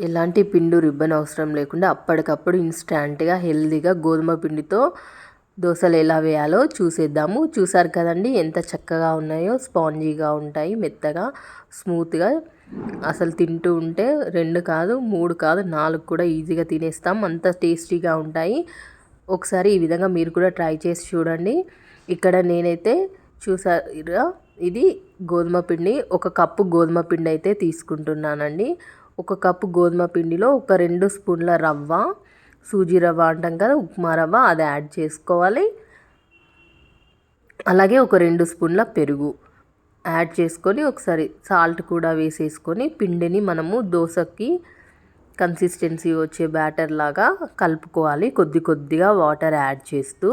ఎలాంటి పిండు రిబ్బన్ అవసరం లేకుండా అప్పటికప్పుడు ఇన్స్టాంట్గా హెల్తీగా గోధుమ పిండితో దోశలు ఎలా వేయాలో చూసేద్దాము. చూసారు కదండి ఎంత చక్కగా ఉన్నాయో. స్పాంజీగా ఉంటాయి మెత్తగా స్మూత్గా. అసలు తింటూ ఉంటే రెండు కాదు మూడు కాదు నాలుగు కూడా ఈజీగా తినేస్తాం. అంత టేస్టీగా ఉంటాయి. ఒకసారి ఈ విధంగా మీరు కూడా ట్రై చేసి చూడండి. ఇక్కడ నేనైతే చూసారా ఇది గోధుమ పిండి. ఒక కప్పు గోధుమ పిండి అయితే తీసుకుంటున్నానండి. ఒక కప్పు గోధుమ పిండిలో ఒక రెండు స్పూన్ల రవ్వ సూజీ రవ్వ అంటాం కదా ఉప్మా రవ్వ అది యాడ్ చేసుకోవాలి. అలాగే ఒక రెండు స్పూన్ల పెరుగు యాడ్ చేసుకొని ఒకసారి సాల్ట్ కూడా వేసేసుకొని పిండిని మనము దోశకి కన్సిస్టెన్సీ వచ్చే బ్యాటర్ లాగా కలుపుకోవాలి. కొద్ది కొద్దిగా వాటర్ యాడ్ చేస్తూ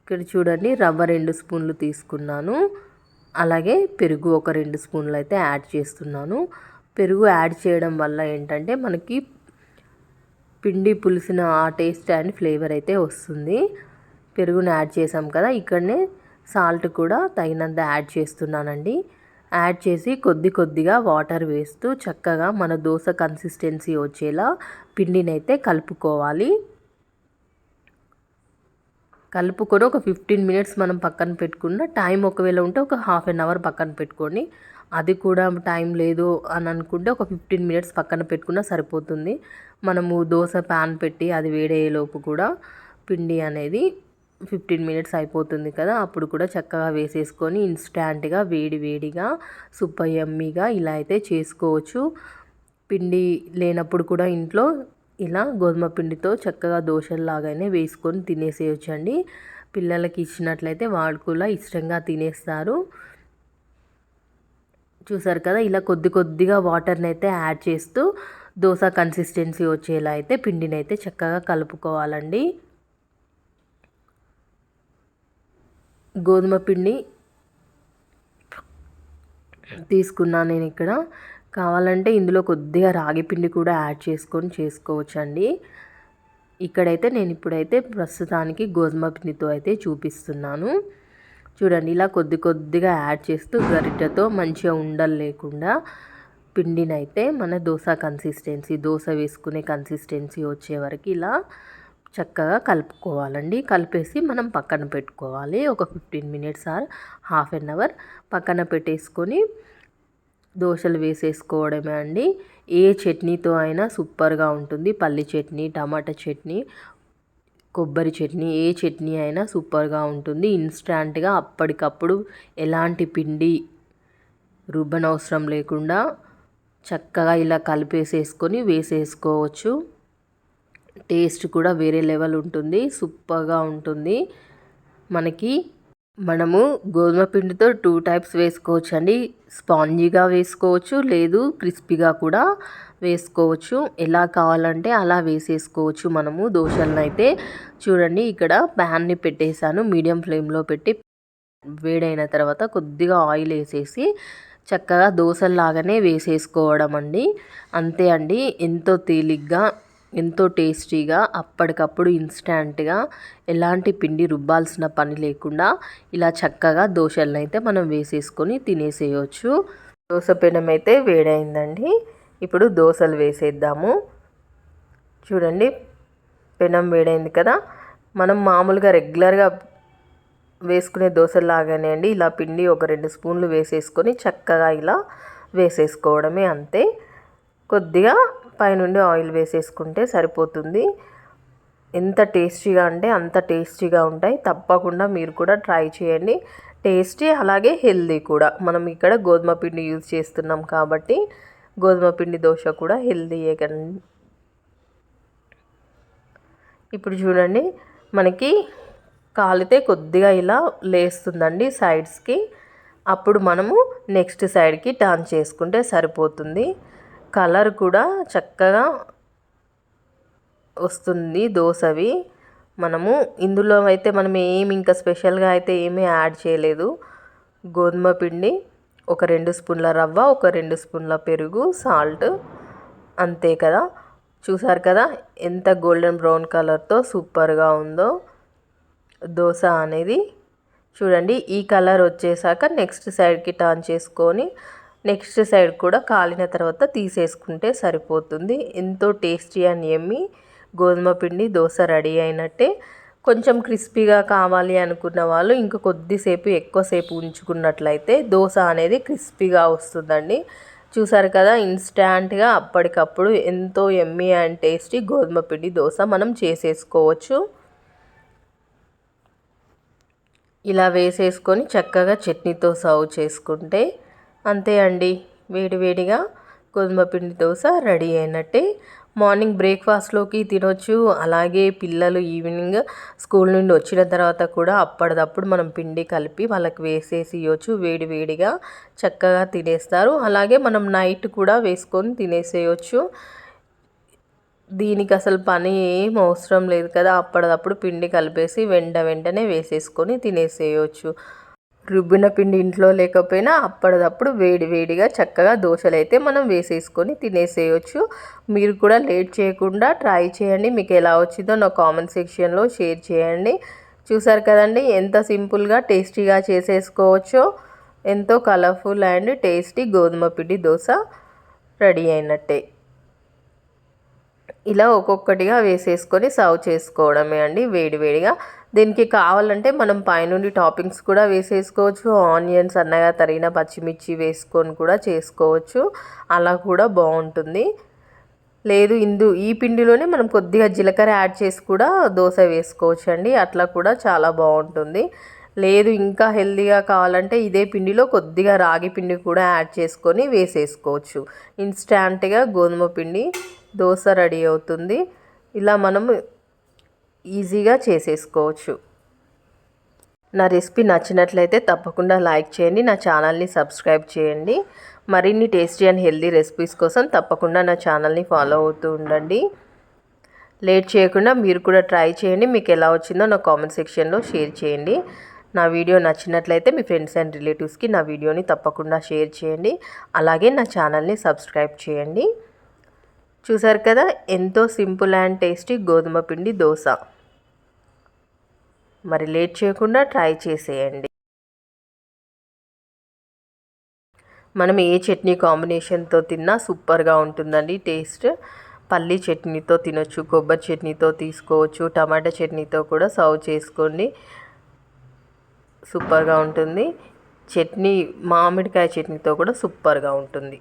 ఇక్కడ చూడండి రవ్వ రెండు స్పూన్లు తీసుకున్నాను. అలాగే పెరుగు ఒక రెండు స్పూన్లు అయితే యాడ్ చేస్తున్నాను. పెరుగు యాడ్ చేయడం వల్ల ఏంటంటే మనకి పిండి పులిసిన ఆ టేస్ట్ అండ్ ఫ్లేవర్ అయితే వస్తుంది. పెరుగుని యాడ్ చేసాం కదా ఇక్కడనే సాల్ట్ కూడా తగినంత యాడ్ చేస్తున్నానండి. యాడ్ చేసి కొద్ది కొద్దిగా వాటర్ వేస్తూ చక్కగా మన దోశ కన్సిస్టెన్సీ వచ్చేలా పిండిని అయితే కలుపుకోవాలి. కలుపుకొని ఒక ఫిఫ్టీన్ మినిట్స్ మనం పక్కన పెట్టుకున్న టైం ఒకవేళ ఉంటే ఒక హాఫ్ అన్ అవర్ పక్కన పెట్టుకొని అది కూడా టైం లేదు అని అనుకుంటే ఒక ఫిఫ్టీన్ మినిట్స్ పక్కన పెట్టుకున్నా సరిపోతుంది. మనము దోశ ప్యాన్ పెట్టి అది వేడయ్యేలోపు కూడా పిండి అనేది ఫిఫ్టీన్ మినిట్స్ అయిపోతుంది కదా అప్పుడు కూడా చక్కగా వేసేసుకొని ఇన్స్టాంట్గా వేడి వేడిగా సూపర్ యమ్మీగా ఇలా అయితే చేసుకోవచ్చు. పిండి లేనప్పుడు కూడా ఇంట్లో ఇలా గోధుమ పిండితో చక్కగా దోశల్లాగానే వేసుకొని తినేసేయచ్చండి. పిల్లలకి ఇచ్చినట్లయితే వాళ్ళు కూడా ఇష్టంగా తినేస్తారు. చూసారు కదా ఇలా కొద్ది కొద్దిగా వాటర్ని అయితే యాడ్ చేస్తూ దోశ కన్సిస్టెన్సీ వచ్చేలా అయితే పిండిని అయితే చక్కగా కలుపుకోవాలండి. గోధుమ పిండి తీసుకున్నాను నేను ఇక్కడ. కావాలంటే ఇందులో కొద్దిగా రాగి పిండి కూడా యాడ్ చేసుకొని చేసుకోవచ్చండి. ఇక్కడైతే నేను ఇప్పుడైతే ప్రస్తుతానికి గోధుమ పిండితో అయితే చూపిస్తున్నాను. చూడండి ఇలా కొద్ది కొద్దిగా యాడ్ చేస్తూ గరిటెతో మంచిగా ఉండలు లేకుండా పిండినైతే మన దోశ కన్సిస్టెన్సీ దోశ వేసుకునే కన్సిస్టెన్సీ వచ్చే వరకు ఇలా చక్కగా కలుపుకోవాలండి. కలిపేసి మనం పక్కన పెట్టుకోవాలి. ఒక fifteen minutes or half an hour పక్కన పెట్టేసుకొని దోశలు వేసేసుకోవడమే అండి. ఏ చట్నీతో అయినా సూపర్గా ఉంటుంది. పల్లి చట్నీ టమాటా చట్నీ కొబ్బరి చట్నీ ఏ చట్నీ అయినా సూపర్గా ఉంటుంది. ఇన్స్టాంట్గా అప్పటికప్పుడు ఎలాంటి పిండి రుబ్బనవసరం లేకుండా చక్కగా ఇలా కలిపేసేసుకొని వేసేసుకోవచ్చు. టేస్ట్ కూడా వేరే లెవెల్ ఉంటుంది. సూపర్గా ఉంటుంది. మనకి మనము గోధుమ పిండితో టూ టైప్స్ వేసుకోవచ్చు అండి స్పాంజీగా వేసుకోవచ్చు లేదు క్రిస్పీగా కూడా వేసుకోవచ్చు. ఎలా కావాలంటే అలా వేసేసుకోవచ్చు మనము దోశలను అయితే చూడండి ఇక్కడ ప్యాన్ని పెట్టేశాను మీడియం ఫ్లేమ్లో పెట్టి. వేడైన తర్వాత కొద్దిగా ఆయిల్ వేసేసి చక్కగా దోశల్లాగానే వేసేసుకోవడం అండి అంతే అండి ఎంతో తేలిగ్గా ఎంతో టేస్టీగా అప్పటికప్పుడు ఇన్స్టాంట్గా ఎలాంటి పిండి రుబ్బాల్సిన పని లేకుండా ఇలా చక్కగా దోశలను అయితే మనం వేసేసుకొని తినేసేయచ్చు. దోశ పెనం అయితే వేడైందండి. ఇప్పుడు దోశలు వేసేద్దాము. చూడండి పెనం వేడైంది కదా. మనం మామూలుగా రెగ్యులర్గా వేసుకునే దోశలాగానే అండి. ఇలా పిండి ఒక రెండు స్పూన్లు వేసేసుకొని చక్కగా ఇలా వేసేసుకోవడమే అంతే. కొద్దిగా పైనుండి ఆయిల్ వేసేసుకుంటే సరిపోతుంది. ఎంత టేస్టీగా అంటే అంత టేస్టీగా ఉంటాయి. తప్పకుండా మీరు కూడా ట్రై చేయండి. టేస్టీ అలాగే హెల్దీ కూడా. మనం ఇక్కడ గోధుమ పిండి యూజ్ చేస్తున్నాం కాబట్టి గోధుమ పిండి దోశ కూడా హెల్దీయే కానీ. ఇప్పుడు చూడండి మనకి కాలితే కొద్దిగా ఇలా లేస్తుందండి సైడ్స్కి. అప్పుడు మనము నెక్స్ట్ సైడ్కి టర్న్ చేసుకుంటే సరిపోతుంది. కలర్ కూడా చక్కగా వస్తుంది దోశవి మనము ఇందులో అయితే మనం ఏమి ఇంకా స్పెషల్గా అయితే ఏమీ యాడ్ చేయలేదు. గోధుమ పిండి ఒక రెండు స్పూన్ల రవ్వ ఒక రెండు స్పూన్ల పెరుగు సాల్ట్ అంతే కదా. చూసారు కదా ఎంత గోల్డెన్ బ్రౌన్ కలర్తో సూపర్గా ఉందో. దోశ అనేది చూడండి ఈ కలర్ వచ్చేసాక నెక్స్ట్ సైడ్కి టర్న్ చేసుకొని నెక్స్ట్ సైడ్ కూడా కాలిన తర్వాత తీసేసుకుంటే సరిపోతుంది. ఎంతో టేస్టీ అని ఎమ్మి గోధుమ పిండి దోశ రెడీ అయినట్టే. కొంచెం క్రిస్పీగా కావాలి అనుకున్న వాళ్ళు ఇంకా కొద్దిసేపు ఎక్కువసేపు ఉంచుకున్నట్లయితే దోశ అనేది క్రిస్పీగా వస్తుందండి. చూసారు కదా ఇన్స్టాంట్గా అప్పటికప్పుడు ఎంతో ఎమ్మీ అండ్ టేస్టీ గోధుమ పిండి దోశ మనం చేసేసుకోవచ్చు. ఇలా వేసేసుకొని చక్కగా చట్నీతో సర్వ్ చేసుకుంటే అంతే అండి. వేడివేడిగా గోధుమ పిండి దోశ రెడీ అయినట్టే. మార్నింగ్ బ్రేక్ఫాస్ట్లోకి తినొచ్చు. అలాగే పిల్లలు ఈవినింగ్ స్కూల్ నుండి వచ్చిన తర్వాత కూడా అప్పటిదప్పుడు మనం పిండి కలిపి వాళ్ళకి వేసేసి ఇవ్వచ్చు వేడి వేడిగా చక్కగా తినేస్తారు. అలాగే మనం నైట్ కూడా వేసుకొని తినేసేయచ్చు. దీనికి అసలు పని ఏం అవసరం లేదు కదా. అప్పటిదప్పుడు పిండి కలిపేసి వెంట వెంటనే వేసేసుకొని తినేసేయచ్చు. రుబ్బిన పిండి ఇంట్లో లేకపోయినా అప్పటిదప్పుడు వేడి వేడిగా చక్కగా దోశలు అయితే మనం వేసేసుకొని తినేసేయచ్చు. మీరు కూడా లేట్ చేయకుండా ట్రై చేయండి. మీకు ఎలా వచ్చిందో నా కామెంట్ సెక్షన్లో షేర్ చేయండి. చూసారు కదండి ఎంత సింపుల్గా టేస్టీగా చేసేసుకోవచ్చో. ఎంతో కలర్ఫుల్ అండ్ టేస్టీ గోధుమ పిండి దోశ రెడీ అయినట్టే. ఇలా ఒక్కొక్కటిగా వేసేసుకొని సర్వ్ చేసుకోవడమే అండి. వేడివేడిగా దీనికి కావాలంటే మనం పైనుండి టాపింగ్స్ కూడా వేసేసుకోవచ్చు. ఆనియన్స్ అన్నగా తరిగిన పచ్చిమిర్చి వేసుకొని కూడా చేసుకోవచ్చు. అలా కూడా బాగుంటుంది. లేదు ఇందు ఈ పిండిలోనే మనం కొద్దిగా జీలకర్ర యాడ్ చేసి కూడా దోశ వేసుకోవచ్చు అండి అట్లా కూడా చాలా బాగుంటుంది. లేదు ఇంకా హెల్తీగా కావాలంటే ఇదే పిండిలో కొద్దిగా రాగి పిండి కూడా యాడ్ చేసుకొని వేసేసుకోవచ్చు. ఇన్స్టాంట్గా గోధుమ పిండి దోశ రెడీ అవుతుంది. ఇలా మనం ఈజీగా చేసేసుకోవచ్చు. నా రెసిపీ నచ్చినట్లయితే తప్పకుండా లైక్ చేయండి నా ఛానల్ని సబ్స్క్రైబ్ చేయండి. మరిన్ని టేస్టీ అండ్ హెల్దీ రెసిపీస్ కోసం తప్పకుండా నా ఛానల్ని ఫాలో అవుతూ ఉండండి. లేట్ చేయకుండా మీరు కూడా ట్రై చేయండి మీకు ఎలా వచ్చిందో నా కామెంట్ సెక్షన్లో షేర్ చేయండి. నా వీడియో నచ్చినట్లయితే మీ ఫ్రెండ్స్ అండ్ రిలేటివ్స్కి నా వీడియోని తప్పకుండా షేర్ చేయండి. అలాగే నా ఛానల్ని సబ్స్క్రైబ్ చేయండి. చూసారు కదా ఎంతో సింపుల్ అండ్ టేస్టీ గోధుమ పిండి దోశ. మరి లేట్ చేయకుండా ట్రై చేసేయండి. మనం ఏ చట్నీ కాంబినేషన్తో తిన్నా సూపర్గా ఉంటుందండి. టేస్ట్ పల్లి చట్నీతో తినొచ్చు కొబ్బరి చట్నీతో తీసుకోవచ్చు టమాటా చట్నీతో కూడా సర్వ్ చేసుకోండి. సూపర్గా ఉంటుంది. చట్నీ మామిడికాయ చట్నీతో కూడా సూపర్గా ఉంటుంది.